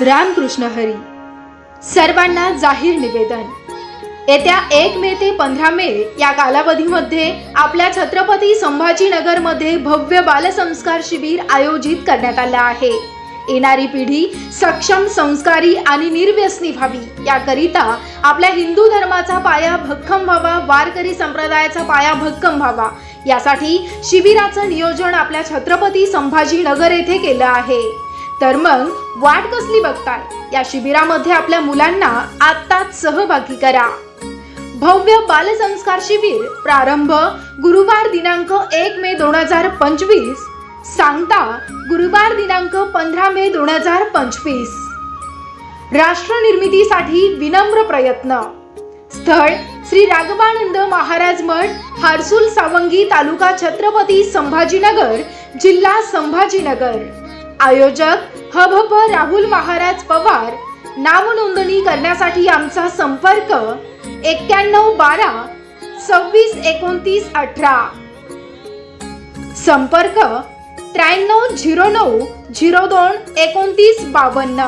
रामकृष्ण हरी. सर्वांना जाहीर निवेदन. येत्या एक मे ते पंधरा मे या कालावधीमध्ये आपल्या छत्रपती संभाजीनगरमध्ये भव्य बालसंस्कार शिबिर आयोजित करण्यात आलं आहे. येणारी पिढी सक्षम संस्कारी आणि निर्व्यसनी व्हावी. याकरिता आपल्या हिंदू धर्माचा पाया भक्कम व्हावा वारकरी संप्रदायाचा पाया भक्कम व्हावा. यासाठी शिबिराचं नियोजन आपल्या छत्रपती संभाजीनगर येथे केलं आहे. तर मग वाट कसली बघताय? या शिबिरामध्ये आपल्या मुलांना आत्ताच सहभागी करा. भव्य बालसंस्कार शिबिर प्रारंभ गुरुवार दिनांक एक मे दोन हजार पंचवीस. सांगता गुरुवार दिनांक पंधरा मे दोन हजार पंचवीस. राष्ट्र निर्मितीसाठी विनम्र प्रयत्न. स्थळ श्री राघवानंद महाराज मठ हारसूल सावंगी तालुका छत्रपती संभाजीनगर जिल्हा संभाजीनगर. आयोजक हभप राहुल महाराज पवार नाव नोंदणी करण्यासाठी आमचा संपर्क एक्क्याण्णव बारा सव्वीस एकोणतीस अठरा. संपर्क त्र्याण्णव झिरो नऊ झिरो दोन एकोणतीस बावन्न.